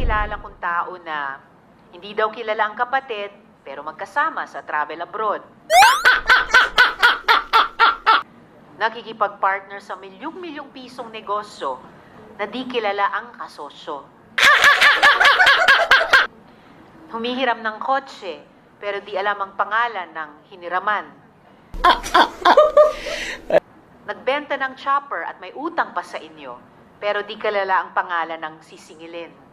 nakilala kong tao na hindi daw kilala ang kapatid pero magkasama sa travel abroad. Nakikipag-partner sa milyong-milyong pisong negosyo na di kilala ang kasosyo. Humihiram ng kotse pero di alam ang pangalan ng hiniraman. Nagbenta ng chopper at may utang pa sa inyo, pero di kalala ang pangalan ng sisingilin.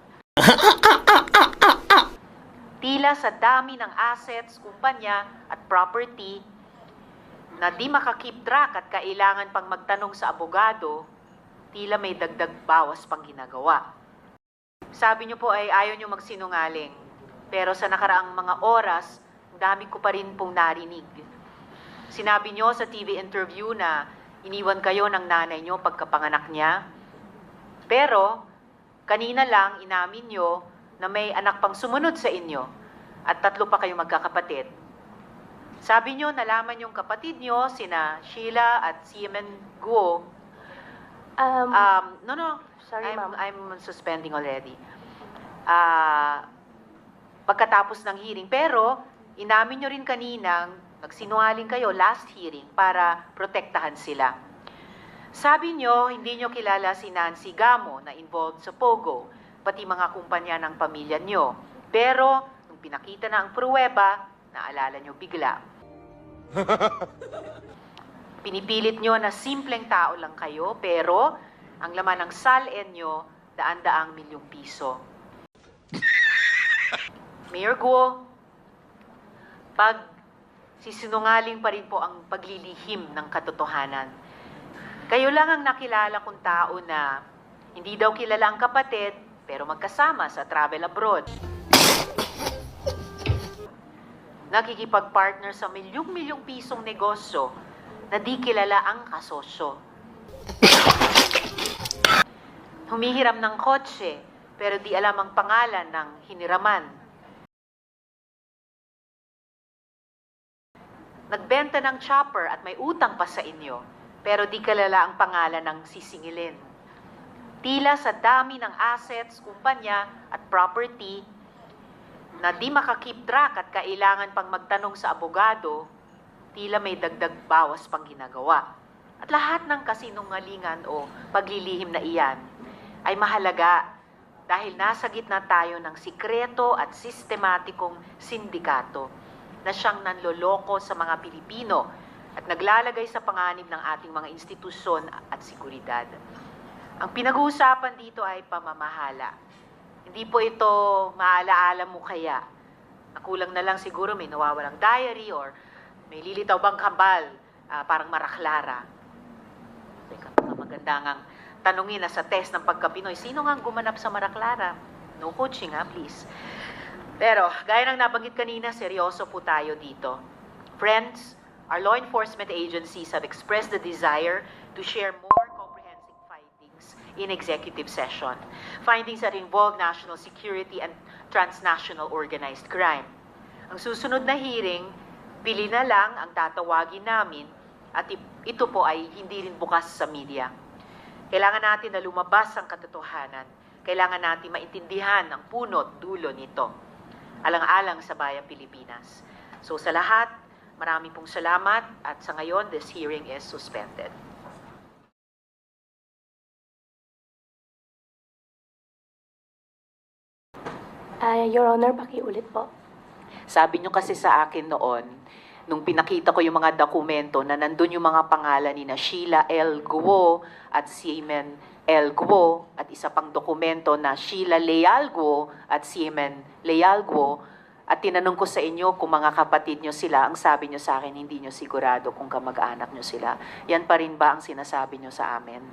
Tila sa dami ng assets, kumpanya at property na di makakip track at kailangan pang magtanong sa abogado, tila may dagdag bawas pang ginagawa. Sabi niyo po ay ayaw niyo magsinungaling, pero sa nakaraang mga oras, dami ko pa rin pong narinig. Sinabi niyo sa TV interview na iniwan kayo ng nanay niyo pagkapanganak niya. Pero, kanina lang inamin niyo na may anak pang sumunod sa inyo at tatlo pa kayong magkakapatid. Sabi niyo nalaman yung kapatid niyo, sina Sheila at Siemen Guo. Um, Um, no, no. Sorry, I'm, ma'am. I'm suspending already. Ah, pagkatapos ng hearing. Pero, inamin nyo rin kaninang nagsinungaling kayo last hearing para protektahan sila. Sabi nyo, hindi nyo kilala si Nancy Gamo na involved sa Pogo, pati mga kumpanya ng pamilya nyo. Pero, nung pinakita na ang pruweba, naalala nyo bigla. Pinipilit nyo na simpleng tao lang kayo, pero ang laman ng salen nyo, daan-daang milyong piso. Mayor Guo, pag sisinungaling pa rin po ang paglilihim ng katotohanan. Kayo lang ang nakilala kong tao na hindi daw kilala ang kapatid, pero magkasama sa travel abroad. Nakikipag-partner sa milyong-milyong pisong negosyo na di kilala ang kasosyo. Humihiram ng kotse, pero di alam ang pangalan ng hiniraman. Nagbenta ng chopper at may utang pa sa inyo, pero di kalala ang pangalan ng sisingilin. Tila sa dami ng assets, kumpanya at property na di makakip track at kailangan pang magtanong sa abogado, tila may dagdag bawas pang ginagawa. At lahat ng kasinungalingan o paglilihim na iyan ay mahalaga dahil nasa gitna tayo ng sikreto at sistematikong sindikato na siyang nanloloko sa mga Pilipino at naglalagay sa panganib ng ating mga institusyon at seguridad. Ang pinag-uusapan dito ay pamamahala. Hindi po ito maalaala mo kaya. Nakulang na lang siguro may nawawalang diary or may lilitaw bang kambal, ah, parang maraklara. Teka, maganda ngang tanungin na sa test ng pagka-Pinoy, sino nga gumanap sa maraklara? No coaching ha, please. Pero, gaya ng nabanggit kanina, seryoso po tayo dito. Friends, our law enforcement agencies have expressed the desire to share more comprehensive findings in executive session. Findings that involve national security and transnational organized crime. Ang susunod na hearing, pili na lang ang tatawagin namin at ito po ay hindi rin bukas sa media. Kailangan natin na lumabas ang katotohanan. Kailangan natin maintindihan ang punot dulo nito. Alang-alang sa bayang Pilipinas. So sa lahat, marami pong salamat at sa ngayon, this hearing is suspended. ah, Your Honor, pakiulit po. Sabi nyo kasi sa akin noon, nung pinakita ko yung mga dokumento na nandun yung mga pangalan ni na Sheila L. Guo at Siemen L. Guo at isa pang dokumento na Sheila Leal Guo at Siemen Leal Guo at tinanong ko sa inyo kung mga kapatid nyo sila, ang sabi nyo sa akin, hindi nyo sigurado kung kamag-anak nyo sila. Yan pa rin ba ang sinasabi nyo sa amin?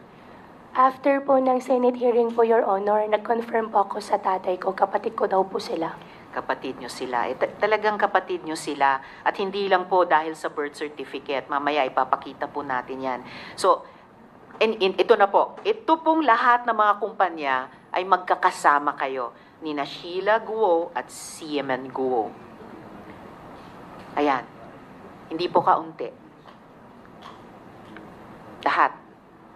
After po ng Senate hearing po, Your Honor, nag-confirm po ako sa tatay ko, kapatid ko daw po sila. kapatid nyo sila. Eh, ta- talagang kapatid nyo sila. At hindi lang po dahil sa birth certificate. Mamaya ipapakita po natin yan. So, in, in, ito na po. Ito pong lahat ng mga kumpanya ay magkakasama kayo. Ni na Sheila Guo at Siemen Guo. Ayan. Hindi po kaunti. Lahat.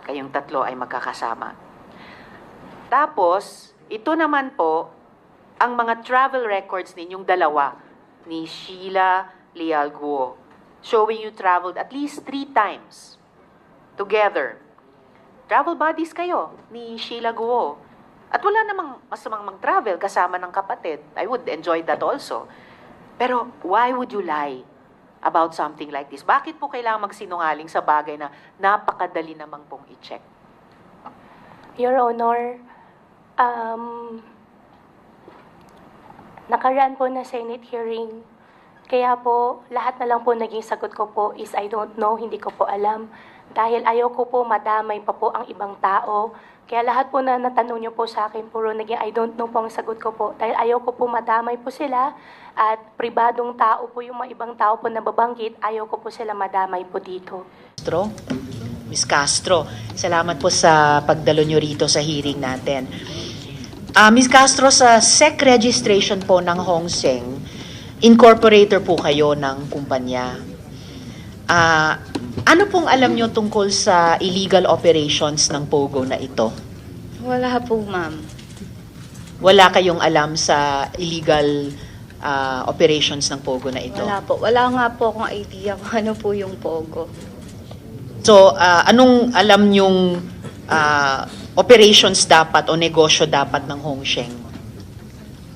Kayong tatlo ay magkakasama. Tapos, ito naman po, ang mga travel records ninyong dalawa ni Sheila Leal Guo, showing you traveled at least three times together. Travel buddies kayo ni Sheila Guo. At wala namang masamang mag-travel kasama ng kapatid. I would enjoy that also. Pero why would you lie about something like this? Bakit po kailangan magsinungaling sa bagay na napakadali namang pong i-check? Your Honor, um, nakaraan po na Senate hearing. Kaya po, lahat na lang po naging sagot ko po is I don't know, hindi ko po alam. Dahil ayaw ko po madamay pa po ang ibang tao. Kaya lahat po na natanong niyo po sa akin, puro naging I don't know po ang sagot ko po. Dahil ayaw ko po madamay po sila at pribadong tao po yung mga ibang tao po na babanggit, ayaw ko po sila madamay po dito. Castro. Miss Castro, salamat po sa pagdalo nyo rito sa hearing natin. Ah, Miss Castro, sa SEC registration po ng Hong Seng, incorporator po kayo ng kumpanya. Ah, ano pong alam nyo tungkol sa illegal operations ng POGO na ito? Wala po, ma'am. Wala kayong alam sa illegal ah, operations ng POGO na ito? Wala po. Wala nga po akong idea kung ano po yung Pogo. So, ah, anong alam yung ah, operations dapat o negosyo dapat ng Hongsheng?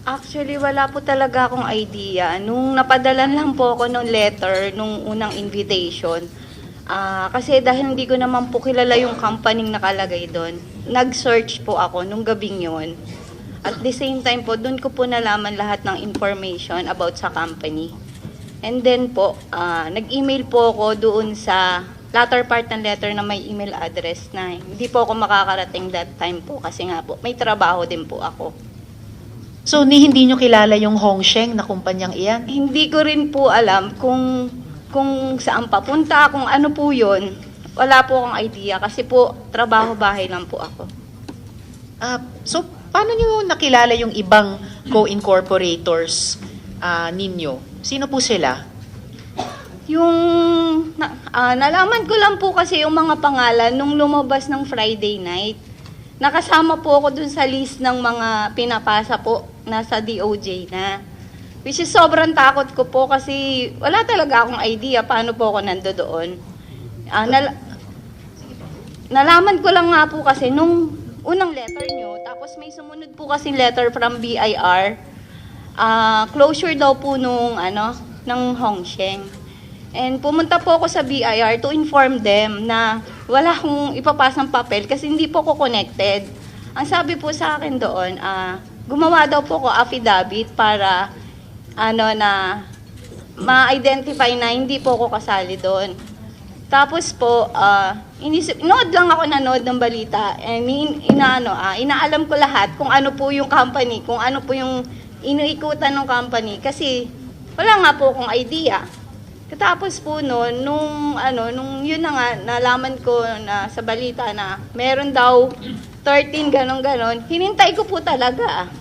Actually, wala po talaga akong idea. Nung napadalan lang po ako ng letter, nung unang invitation, ah, kasi dahil hindi ko naman po kilala yung company nakalagay doon, nag-search po ako nung gabing yon. At the same time po, doon ko po nalaman lahat ng information about sa company. And then po, ah, nag-email po ako doon sa latter part ng letter na may email address na hindi po ako makakarating that time po kasi nga po, may trabaho din po ako. So, ni hindi nyo kilala yung Hongsheng na kumpanyang iyan? Hindi ko rin po alam kung kung saan papunta, kung ano po yun. Wala po akong idea kasi po trabaho bahay lang po ako. Ah, so, paano nyo nakilala yung ibang co-incorporators ah, ninyo? Sino po sila? Yung na, ah, nalaman ko lang po kasi yung mga pangalan nung lumabas ng Friday night. Nakasama po ako dun sa list ng mga pinapasa po nasa DOJ na. Which is sobrang takot ko po kasi wala talaga akong idea paano po ako nando doon. Ah, nal- nalaman ko lang nga po kasi nung unang letter nyo, tapos may sumunod po kasi letter from BIR, ah, closure daw po nung ano, ng Hongsheng. And pumunta po ako sa BIR to inform them na wala akong ipapasang papel kasi hindi po ako connected. Ang sabi po sa akin doon, ah, gumawa daw po ako affidavit para ano na ma-identify na hindi po ako kasali doon. Tapos po, ah, inisip, inood lang ako nanood ng balita. And in, inaano, ah, inaalam ko lahat kung ano po yung company, kung ano po yung inuikutan ng company. Kasi wala nga po akong idea. Katapos po noon, nung ano, nung yun na nga, nalaman ko na sa balita na meron daw 13 ganon ganon, hinintay ko po talaga.